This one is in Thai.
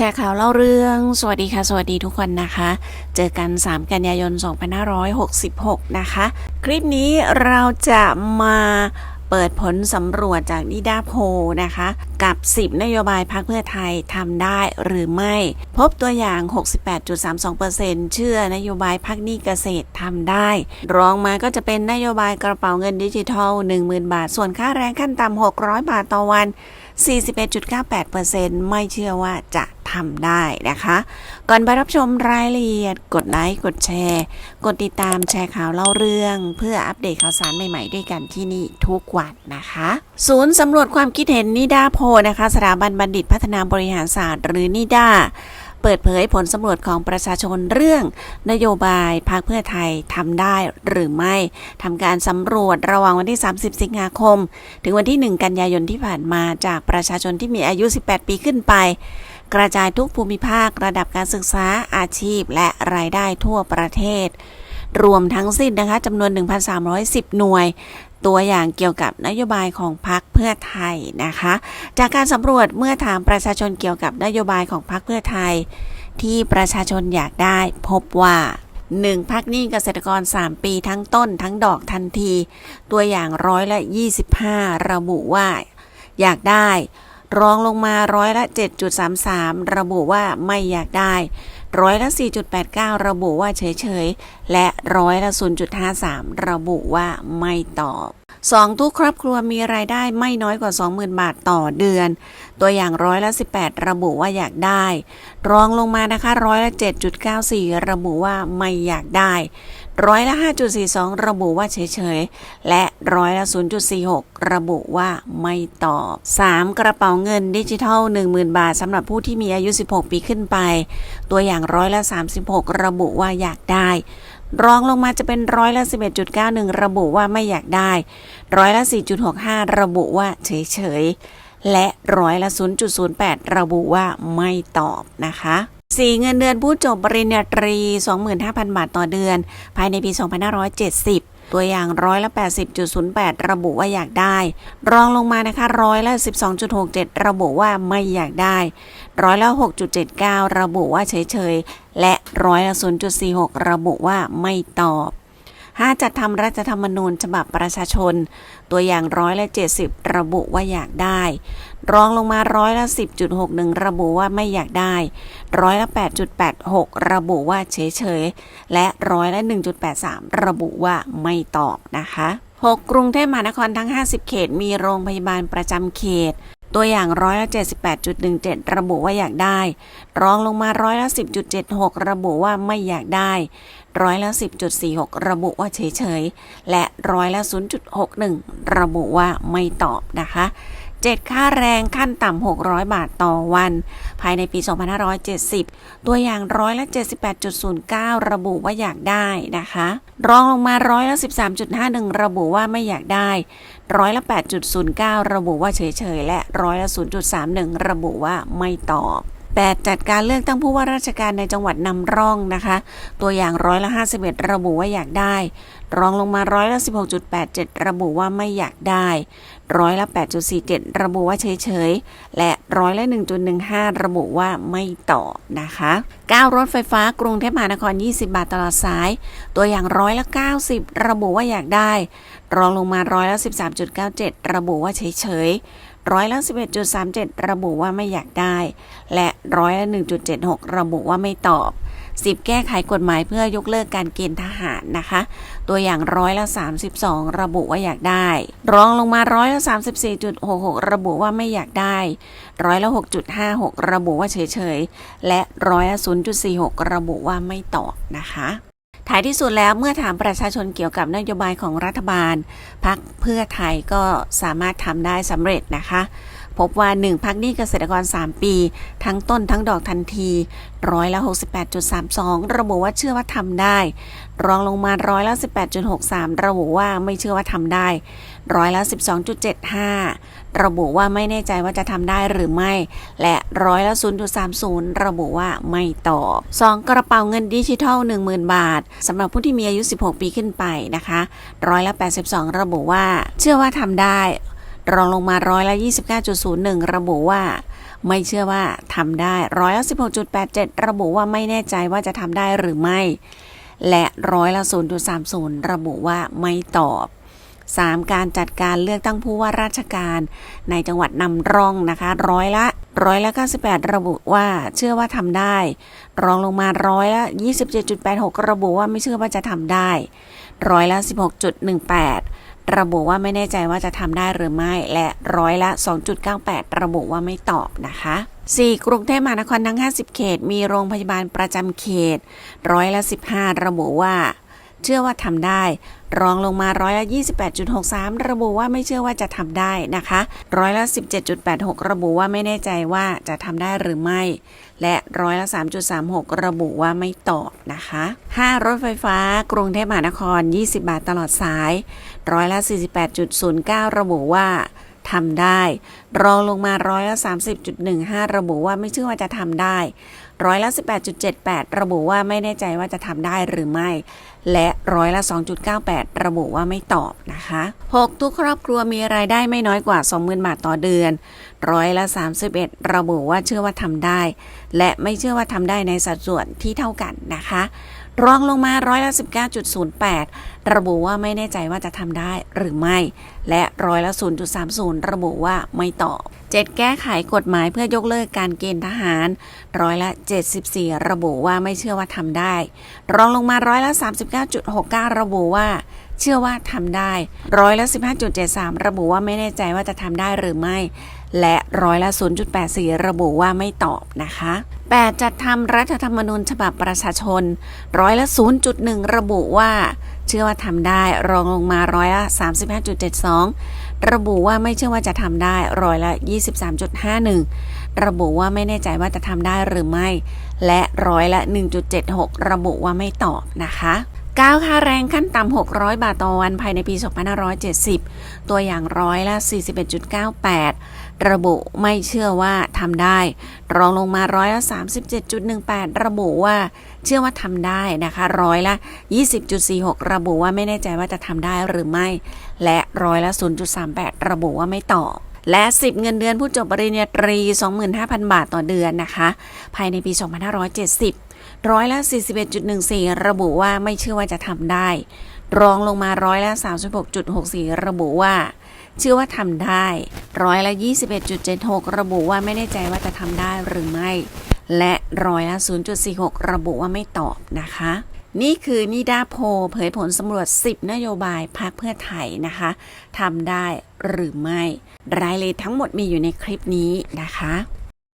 แชร์ข่าวเล่าเรื่อง สวัสดีค่ะ สวัสดีทุกคนนะคะ เจอกัน 3 กันยายน 2566 นะคะ คลิปนี้เราจะมาเปิดผลสำรวจจากนิดาโพนะคะ กับ 10 นโยบายพักเพื่อไทยทำได้หรือไม่ พบตัวอย่าง 68.32%เชื่อนโยบายพักหนี้เกษตรทำได้ รองมาก็จะเป็นนโยบายกระเป๋าเงินดิจิทัล 10,000 บาท ส่วนค่าแรงขั้นต่ำ600 บาทต่อวัน 41.98%ไม่เชื่อว่าจะทำได้นะคะ ก่อนไปรับชมรายละเอียด กดไลค์กดแชร์ กดติดตามแชร์ข่าวเล่าเรื่อง เพื่ออัปเดตข่าวสารใหม่ๆ ด้วยกันที่นี่ทุกวันนะคะ ศูนย์สำรวจความคิดเห็นนิดาโพนะคะ สถาบันบัณฑิตพัฒนาบริหารศาสตร์หรือนิดา ปิดเผยผลสำรวจของประชาชนเรื่อง นโยบายพรรคเพื่อไทยทำได้หรือไม่ทำการสำรวจระหว่างวันที่ 30 สิงหาคม ถึงวันที่ 1 กันยายนที่ผ่านมาจากประชาชนที่มีอายุ 18 ปีขึ้นไป กระจายทุกภูมิภาคระดับการศึกษาอาชีพ และรายได้ทั่วประเทศรวมทั้งสิ้นนะคะจำนวน 1,310 หน่วย ตัวอย่างเกี่ยวกับนโยบายของพรรคเพื่อไทยนะคะ จากการสำรวจเมื่อถามประชาชนเกี่ยวกับนโยบายของพรรคเพื่อไทย ที่ประชาชนอยากได้ พบว่า 1. พักหนี้เกษตรกร 3 ปีทั้งต้นทั้งดอกทันที ตัวอย่างร้อยละ 25 ระบุว่า อยากได้ รองลงมาร้อยละ 7.33 ระบุว่าไม่อยากได้ ร้อยละ 4.89 ระบุว่าเฉยๆ และร้อยละ 0.53 ระบุว่าไม่ตอบ 2 ทุกครอบครัวมีรายได้ไม่น้อยกว่า 20,000 บาทต่อเดือน ตัวอย่างร้อยละ 18 ระบุว่าอยากได้ รองลงมานะคะร้อยละ 7.94 ระบุว่าไม่อยากได้ ร้อยละ 5.42 ระบุว่าเฉยๆ และร้อยละ 0.46 ระบุว่าไม่ตอบ 3. กระเป๋าเงินดิจิทัล 10,000 บาทสำหรับผู้ที่มีอายุ 16 ปีขึ้นไป ตัวอย่างร้อยละ 36 ระบุว่าอยากได้ รองลงมาจะเป็นร้อยละ 11.91 ระบุว่าไม่อยากได้ ร้อยละ 4.65 ระบุว่าเฉยๆ และร้อยละ 0.08 ระบุว่าไม่ตอบนะคะ 4 เงินเดือนผู้จบปริญญาตรี 25,000 บาทต่อเดือน ภายในปี 2570ตัวอย่างร้อยละ80.08 ระบุว่าอยากได้ รองลงมานะคะร้อยละ12.67 ระบุว่าไม่อยากได้ ร้อยละ6.79 ระบุว่าเฉยๆ และร้อยละ0.46 ระบุว่าไม่ตอบ 5. จัดทำรัฐธรรมนูญฉบับประชาชน ตัวอย่างร้อยละ70 ระบุว่าอยากได้ รองลงมาร้อยละ 10.61 ระบุว่าไม่อยากได้ร้อยละ 8.86 ระบุว่าเฉยๆ และร้อยละ 1.83 ระบุว่าไม่ตอบนะคะ 6. กรุงเทพมหานครทั้ง 50 เขต มีโรงพยาบาลประจำเขต ตัวอย่างร้อยละ78.17 ระบุว่าอยากได้ รองลงมาร้อยละ10.76 ระบุว่าไม่อยากได้ ร้อยละ10.46 ระบุว่าเฉยๆ และร้อยละ0.61 ระบุว่าไม่ตอบนะคะ 7 ค่าแรงขั้นต่ำ 600 บาทต่อวัน ภายในปี 2570 ตัวอย่างร้อยละ 78.09 ระบุว่าอยากได้นะคะ รองลงมาร้อยละ 13.51 ระบุว่าไม่อยากได้ร้อยละ 8.09 ระบุว่าเฉยๆ และร้อยละ 0.31 ระบุว่าไม่ตอบ 8 จัดการเลือกตั้งผู้ว่าราชการในจังหวัดนำร่องนะคะ ตัวอย่างร้อยละ 51 ระบุว่าอยากได้ รองลงมาร้อยละ 16.87 ระบุว่าไม่อยากได้ร้อยละ 8.47 ระบุว่าเฉยๆ และร้อยละ 1.15 ระบุว่าไม่ตอบนะคะ9รถไฟฟ้ากรุงเทพมหานคร 20 บาทตลอดสาย ตัวอย่างร้อยละ 90 ระบุว่าอยากได้ รองลงมาร้อยละ 13.97 ระบุว่าเฉยๆ ร้อยละ11.37 ระบุว่าไม่อยากได้ และร้อยละ1.76 ระบุว่าไม่ตอบ 10 แก้ไขกฎหมายเพื่อยกเลิกการเกณฑ์ทหารนะคะ ตัวอย่างร้อยละ 32 ระบุว่าอยากได้ รองลงมาร้อยละ34.66 ระบุว่าไม่อยากได้ร้อยละ6.56 ระบุว่าเฉยๆ และร้อยละ0.46 ระบุว่าไม่ตอบนะคะ ท้ายที่สุดแล้วเมื่อถามประชาชนเกี่ยวกับนโยบายของรัฐบาลพักเพื่อไทยก็สามารถทำได้สำเร็จนะคะ พบว่า 1 พักหนี้เกษตรกร 3 ปี ทั้งต้นทั้งดอกทันทีร้อยละ 68.32 ระบุว่าเชื่อว่าทำได้ รองลงมาร้อยละ 18.63 ระบุว่าไม่เชื่อว่าทำได้ร้อยละ 12.75 ระบุว่าไม่แน่ใจว่าจะทำได้หรือไม่ และร้อยละ 0.30 ระบุว่าไม่ตอบ 2 กระเป๋าเงินดิจิทัล 10,000 บาทสำหรับผู้ที่มีอายุ 16 ปีขึ้นไปนะคะร้อยละ 82 ระบุว่า เชื่อว่าทำได้ รองลงมาร้อยละ29.01 ระบุว่า ไม่เชื่อว่าทำได้ร้อยละ16.87 ระบุว่าไม่แน่ใจว่าจะทำได้หรือไม่ และร้อยละ0.30 ระบุว่าไม่ตอบ 3. การจัดการเลือกตั้งผู้ว่าราชการในจังหวัดนำร่องนะคะร้อยละร้อยละ98 ระบุว่าเชื่อว่าทำได้ รองลงมาร้อยละ27.86 ระบุว่าไม่เชื่อว่าจะทำได้ร้อยละ16.18 ระบุว่าไม่แน่ใจว่าจะทำได้หรือไม่ และร้อยละ 2.98 ระบุว่าไม่ตอบนะคะ 4. กรุงเทพมหานครทั้ง 50 เขต มีโรงพยาบาลประจำเขต ร้อยละ 15 ระบุว่า เชื่อว่าทำได้ รองลงมาร้อยละ28.63 ระบุว่าไม่เชื่อว่าจะทำได้นะคะร้อยละ17.86 ระบุว่าไม่แน่ใจว่าจะทำได้หรือไม่ และร้อยละ3.36 ระบุว่าไม่ตอบนะคะ 5. รถไฟฟ้ากรุงเทพมหานคร 20 บาทตลอดสายร้อยละ48.09 ระบุว่า ทำได้ รองลงมาร้อยละ30.15 ระบุว่าไม่เชื่อว่าจะทำได้ร้อยละ18.78 ระบุว่าไม่แน่ใจว่าจะทำได้หรือไม่ และร้อยละ 2.98 ระบุว่าไม่ตอบนะคะ 6. ทุกครอบครัวมีรายได้ไม่น้อยกว่า 20,000 บาทต่อเดือน ร้อยละ 31 ระบุว่าเชื่อว่าทำได้ และไม่เชื่อว่าทำได้ในสัดส่วนที่เท่ากันนะคะ รองลงมาร้อยละ19.08 ระบุว่าไม่แน่ใจว่าจะทำได้หรือไม่ และร้อยละ 0.30 ระบุว่าไม่ตอบ 7. แก้ไขกฎหมายเพื่อยกเลิกการเกณฑ์ทหารร้อยละ 74 ระบุว่าไม่เชื่อว่าทำได้ รองลงมาร้อยละ 39.69 ระบุว่าเชื่อว่าทำได้ร้อยละ15.73 ระบุว่าไม่แน่ใจว่าจะทำได้หรือไม่ และร้อยละ 0.84 ระบุว่าไม่ตอบนะคะ 8. จัดทำรัฐธรรมนูญฉบับประชาชน ร้อยละ 0.1 ระบุว่า เชื่อว่าทำได้รองลงมาร้อยละ 35.72 ระบุว่าไม่เชื่อว่าจะทำได้ร้อยละ 23.51 ระบุว่าไม่แน่ใจว่าจะทำได้หรือไม่ และร้อยละ 1.76 ระบุว่าไม่ตอบนะคะ9ค่าแรงขั้นต่ำ 600 บาทต่อวันภายในปี 2570 ตัวอย่างร้อยละ 41.98 ระบุไม่เชื่อว่าทำได้ รองลงมาร้อยละ37.18 ระบุว่าเชื่อว่าทำได้นะคะร้อยละ 20.46 ระบุว่าไม่แน่ใจว่าจะทำได้หรือไม่ และร้อยละ 0.38 ระบุว่าไม่ตอบและ 10 เงินเดือนผู้จบปริญญาตรี 25,000 บาทต่อเดือนนะคะ ภายในปี 2570 ร้อยละ 41.14 ระบุว่าไม่เชื่อว่าจะทำได้ รองลงมาร้อยละ 36.64 ระบุว่า เชื่อว่าทำได้ร้อยละ 21.76 ระบุว่าไม่แน่ใจว่าจะทำได้หรือไม่ และร้อยละ 0.46 ระบุว่าไม่ตอบนะคะ นี่คือนิดาโพเผยผลสำรวจ 10 นโยบายพรรคเพื่อไทยนะคะทำได้หรือไม่ รายละเอียดทั้งหมดมีอยู่ในคลิปนี้นะคะ